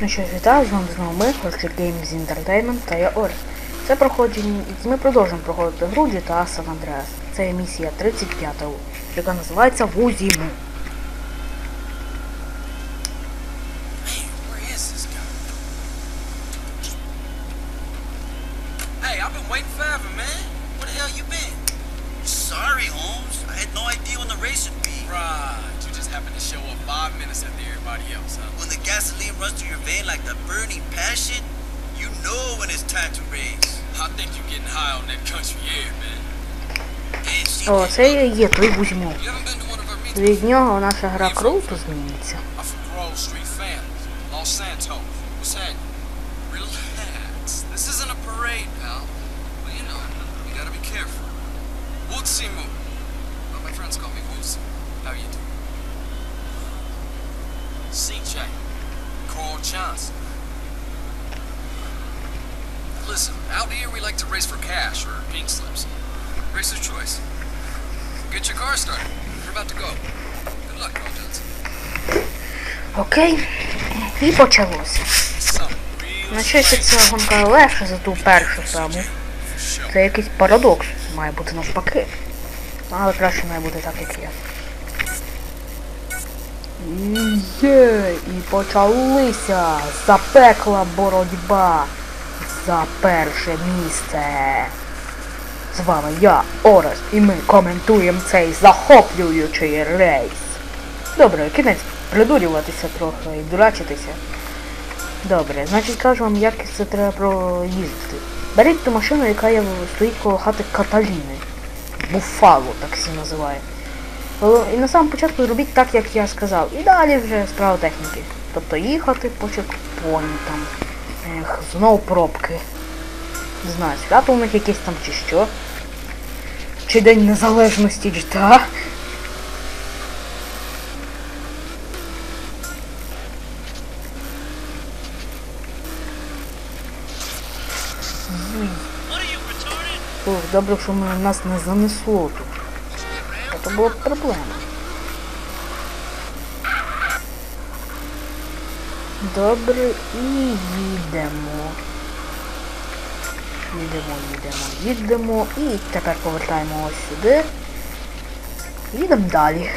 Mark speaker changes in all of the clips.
Speaker 1: Ну що ж, вітаю, з вами знову ми, Horchit Games Entertainment та я Орес. Це проходження, ми продовжуємо проходити гру GTA San Andreas. Це є місія 35, яка називається Вузіму.
Speaker 2: Sorry, Holmes. I had no idea when the race would be.
Speaker 3: Right, you just happened to show up five minutes after everybody else, huh?
Speaker 2: When the gasoline runs through your vein like the burning passion, you know when it's time to race.
Speaker 3: I think you're getting high on that country air, man.
Speaker 2: And she
Speaker 1: О, це і є той Вузіму.
Speaker 3: You haven't been to one of our meetings?
Speaker 1: Від нього наша гра круто зміниться.
Speaker 3: Listen, out here we like to race for cash or pink slips. Racer's choice. Get your car started. We're about to go. Good luck, Carl
Speaker 1: Окей. І почалося. На щастя, ця гонка легша за ту першу саму. Це якийсь парадокс. Має бути навпаки. Але краще має бути так, як є. Є, і почалися запекла боротьба за перше місце. З вами я, Орес, і ми коментуємо цей захоплюючий рейс. Добре, кінець придурюватися трохи і дурачитися. Добре, значить кажу вам, як це треба проїздити. Беріть ту машину, яка є, стоїть коло хати Каталіни. Буфало, так всі називає. І на самому початку робіть так, як я сказав. І далі вже справа техніки. Тобто їхати по чекпоінтам. Ех, знов пробки. Не знаю, свято у них якесь там чи що. Чи День Незалежності GTA. Добре, що ми, нас не занесло тут. То була б проблема. Добре, і їдемо. Їдемо, їдемо, їдемо. І тепер повертаємо ось сюди. Їдемо далі.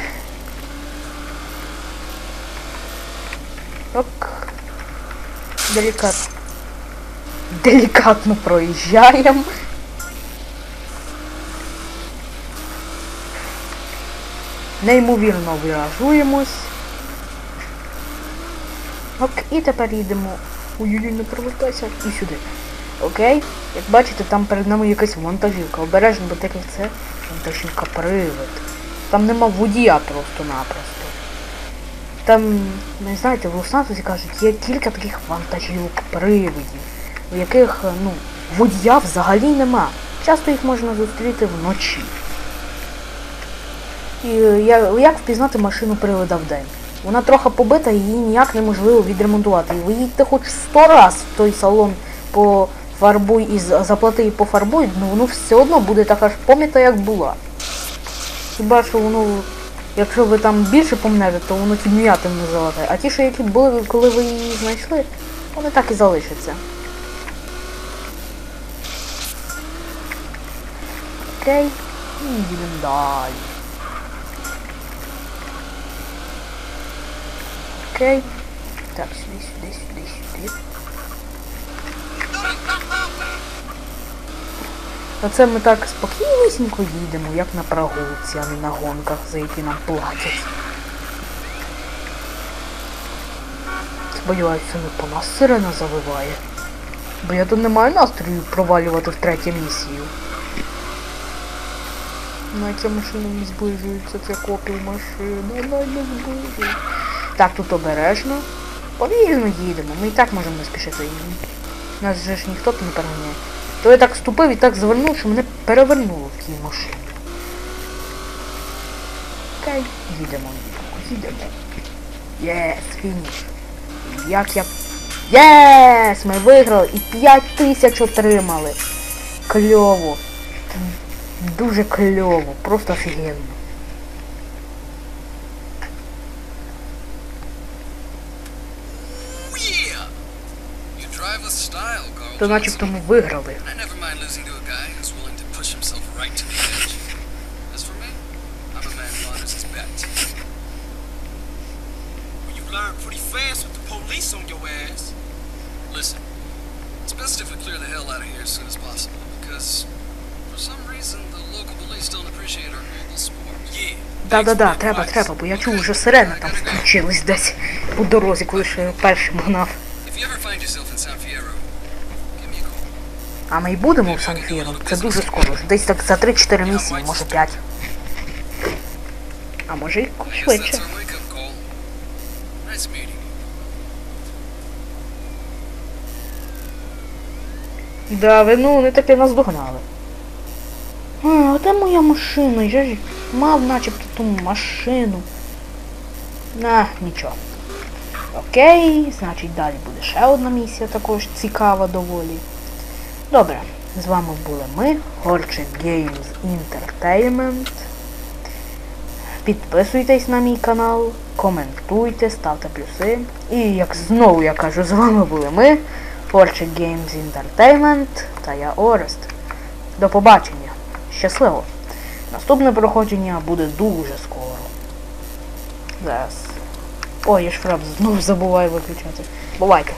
Speaker 1: Ок. Делікат. Делікатно проїжджаємо. Неймовірно виражуємось. Ок, і тепер їдемо. Ой-ой-ой, не провертайся. І сюди. Окей? Як бачите, там перед нами якась вантажівка. Обережно, бо так це вантажівка привид. Там нема водія просто-напросто. Там, не знаєте, в Лос-Сантосі кажуть, є кілька таких вантажівок привидів, у яких, ну, водія взагалі нема. Часто їх можна зустріти вночі. І е, як впізнати машину привода в день? Вона трохи побита її ніяк неможливо відремонтувати. І ви їдьте хоч сто раз в той салон по фарбуй і заплати і пофарбуй, ну воно все одно буде така ж поміта, як була. Хіба що воно, якщо ви там більше помнете, то воно тім'ятим не золоте. А ті, що які були, коли ви її знайшли, вони так і залишаться. Окей, і їдемо далі. Окей. Так, сюди, сюди, сюди, сюди. Оце ми так спокійнісінько їдемо, як на прогулці, а не на гонках, за які нам платять. Сподіваюся, не по нас сирена завиває. Бо я тут не маю настрою провалювати в третю місію. На ця машина не зближується, це копів машина, вона не зближується. Так, тут обережно. Повільно їдемо, ми і так можемо не спішити. Нас же ж ніхто тут не переганяє. То я так ступив і так звернув, що мене перевернуло в тій машині. Окей, їдемо, їдемо. Єс, фініш. Як я... Єс! Ми виграли і 5 тисяч отримали. Кльово. Дуже кльово, просто офігенно.
Speaker 3: Our global sport.
Speaker 4: Yeah.
Speaker 1: Да-да-да, треба, треба, бо я чув, вже сирени там включились десь по дорозі, коли ще першим гнав. А ми й будемо в Сан-Фіро. Це дуже скоро. Десь так за 3-4 місяці, може 5. А може і швидше. Да, ви ну не таки нас догнали. А де моя машина? Я ж мав начебто ту машину. На, нічого. Окей, значить далі буде ще одна місія, також цікава доволі. Добре, з вами були ми, Orchid Games Entertainment. Підписуйтесь на мій канал, коментуйте, ставте плюси. І як знову я кажу, з вами були ми, Orchid Games Entertainment та я Орест. До побачення. Щасливо! Наступне проходження буде дуже скоро. Зараз. Ой, я ж фрап знову забуваю виключати. Бувайте.